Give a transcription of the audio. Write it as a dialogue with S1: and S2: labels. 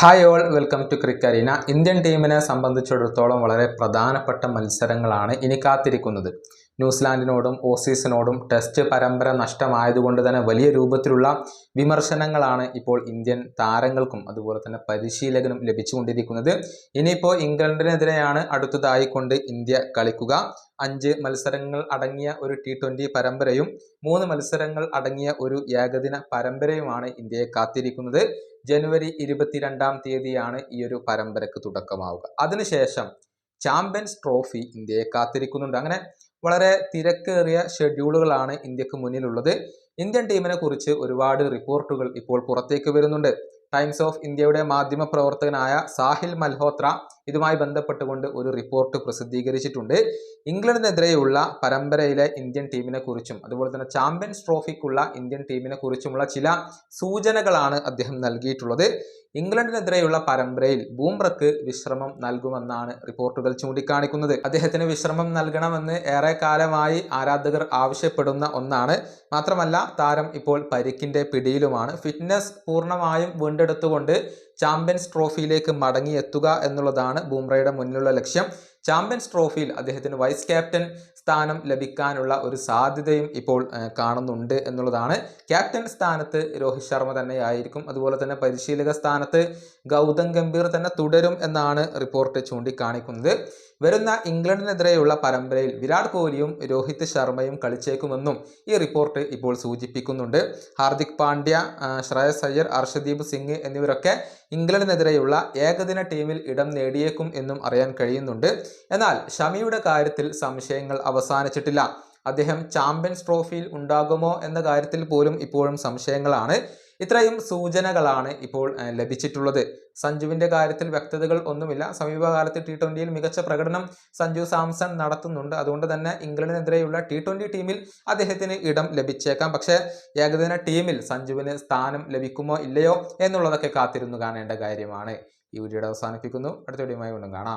S1: Hi all welcome to Cricarena Indian ടീമിനെ സംബന്ധിച്ചിടത്തോളം വളരെ പ്രധാനപ്പെട്ട മത്സരങ്ങളാണ് ഇനി കാത്തിരിക്കുന്നത്. ന്യൂസിലാൻഡിനോടും ഓസീസിനോടും ടെസ്റ്റ് പരമ്പര നഷ്ടമായതുകൊണ്ട് തന്നെ വലിയ രൂപത്തിലുള്ള വിമർശനങ്ങളാണ് ഇപ്പോൾ ഇന്ത്യൻ താരങ്ങൾക്കും അതുപോലെ തന്നെ പരിശീലകനും ലഭിച്ചുകൊണ്ടിരിക്കുന്നത്. ഇനിയിപ്പോൾ ഇംഗ്ലണ്ടിനെതിരെയാണ് അടുത്തതായി കൊണ്ട് ഇന്ത്യ കളിക്കുക. അഞ്ച് മത്സരങ്ങൾ അടങ്ങിയ ഒരു ടി ട്വന്റി പരമ്പരയും മൂന്ന് മത്സരങ്ങൾ അടങ്ങിയ ഒരു ഏകദിന പരമ്പരയുമാണ് ഇന്ത്യയെ കാത്തിരിക്കുന്നത്. ജനുവരി ഇരുപത്തിരണ്ടാം തീയതിയാണ് ഈ ഒരു പരമ്പരക്ക് തുടക്കമാവുക. അതിനുശേഷം ചാമ്പ്യൻസ് ട്രോഫി ഇന്ത്യയെ കാത്തിരിക്കുന്നുണ്ട്. അങ്ങനെ വളരെ തിരക്കേറിയ ഷെഡ്യൂളുകളാണ് ഇന്ത്യയ്ക്ക് മുന്നിലുള്ളത്. ഇന്ത്യൻ ടീമിനെ കുറിച്ച് ഒരുപാട് റിപ്പോർട്ടുകൾ ഇപ്പോൾ പുറത്തേക്ക് വരുന്നുണ്ട്. ടൈംസ് ഓഫ് ഇന്ത്യയുടെ മാധ്യമ പ്രവർത്തകനായ സാഹിൽ മൽഹോത്ര ഇതുമായി ബന്ധപ്പെട്ടുകൊണ്ട് ഒരു റിപ്പോർട്ട് പ്രസിദ്ധീകരിച്ചിട്ടുണ്ട്. ഇംഗ്ലണ്ടിനെതിരെയുള്ള പരമ്പരയിലെ ഇന്ത്യൻ ടീമിനെ കുറിച്ചും അതുപോലെ തന്നെ ചാമ്പ്യൻസ് ട്രോഫിക്കുള്ള ഇന്ത്യൻ ടീമിനെ കുറിച്ചുമുള്ള ചില സൂചനകളാണ് അദ്ദേഹം നൽകിയിട്ടുള്ളത്. ഇംഗ്ലണ്ടിനെതിരെയുള്ള പരമ്പരയിൽ ബൂംറക്ക് വിശ്രമം നൽകുമെന്നാണ് റിപ്പോർട്ടുകൾ ചൂണ്ടിക്കാണിക്കുന്നത്. അദ്ദേഹത്തിന് വിശ്രമം നൽകണമെന്ന് ഏറെ കാലമായി ആരാധകർ ആവശ്യപ്പെടുന്ന ഒന്നാണ്. മാത്രമല്ല താരം ഇപ്പോൾ പരിക്കിന്റെ പിടിയിലുമാണ്. ഫിറ്റ്നസ് പൂർണമായും വീണ്ടെടുത്തുകൊണ്ട് ചാമ്പ്യൻസ് ട്രോഫിയിലേക്ക് മടങ്ങിയെത്തുക എന്നുള്ളതാണ് ബൂംറയുടെ മുന്നിലുള്ള ലക്ഷ്യം. ചാമ്പ്യൻസ് ട്രോഫിയിൽ അദ്ദേഹത്തിന് വൈസ് ക്യാപ്റ്റൻ സ്ഥാനം ലഭിക്കാനുള്ള ഒരു സാധ്യതയും ഇപ്പോൾ കാണുന്നുണ്ട് എന്നുള്ളതാണ്. ക്യാപ്റ്റൻ സ്ഥാനത്ത് രോഹിത് ശർമ്മ തന്നെയായിരിക്കും. അതുപോലെ തന്നെ പരിശീലക സ്ഥാനത്ത് ഗൗതം ഗംഭീർ തന്നെ തുടരും എന്നാണ് റിപ്പോർട്ട് ചൂണ്ടിക്കാണിക്കുന്നത്. വരുന്ന ഇംഗ്ലണ്ടിനെതിരെയുള്ള പരമ്പരയിൽ വിരാട് കോഹ്ലിയും രോഹിത് ശർമ്മയും കളിച്ചേക്കുമെന്നും ഈ റിപ്പോർട്ട് ഇപ്പോൾ സൂചിപ്പിക്കുന്നുണ്ട്. ഹാർദിക് പാണ്ഡ്യ ശ്രേയസ് അയ്യർ അർഷദീപ് സിംഗ് എന്നിവരൊക്കെ ഇംഗ്ലണ്ടിനെതിരെയുള്ള ഏകദിന ടീമിൽ ഇടം നേടിയേക്കും എന്നും അറിയാൻ കഴിയുന്നുണ്ട്. എന്നാൽ ഷമിയുടെ കാര്യത്തിൽ സംശയങ്ങൾ അവസാനിച്ചിട്ടില്ല. അദ്ദേഹം ചാമ്പ്യൻസ് ട്രോഫിയിൽ ഉണ്ടാകുമോ എന്ന കാര്യത്തിൽ പോലും ഇപ്പോഴും സംശയങ്ങളാണ്. ഇത്രയും സൂചനകളാണ് ഇപ്പോൾ ലഭിച്ചിട്ടുള്ളത്. സഞ്ജുവിന്റെ കാര്യത്തിൽ വ്യക്തതകൾ ഒന്നുമില്ല. സമീപകാലത്ത് ടി ട്വന്റിയിൽ മികച്ച പ്രകടനം സഞ്ജു സാംസൺ നടത്തുന്നുണ്ട്. അതുകൊണ്ട് തന്നെ ഇംഗ്ലണ്ടിനെതിരെയുള്ള ടി ട്വന്റി ടീമിൽ അദ്ദേഹത്തിന് ഇടം ലഭിച്ചേക്കാം. പക്ഷേ ഏകദിന ടീമിൽ സഞ്ജുവിന് സ്ഥാനം ലഭിക്കുമോ ഇല്ലയോ എന്നുള്ളതൊക്കെ കാത്തിരുന്നു കാണേണ്ട കാര്യമാണ്. ഈ വീഡിയോയുടെ അവസാനിപ്പിക്കുന്നു. അടുത്ത വീഡിയോയുമായി വീണ്ടും കാണാം.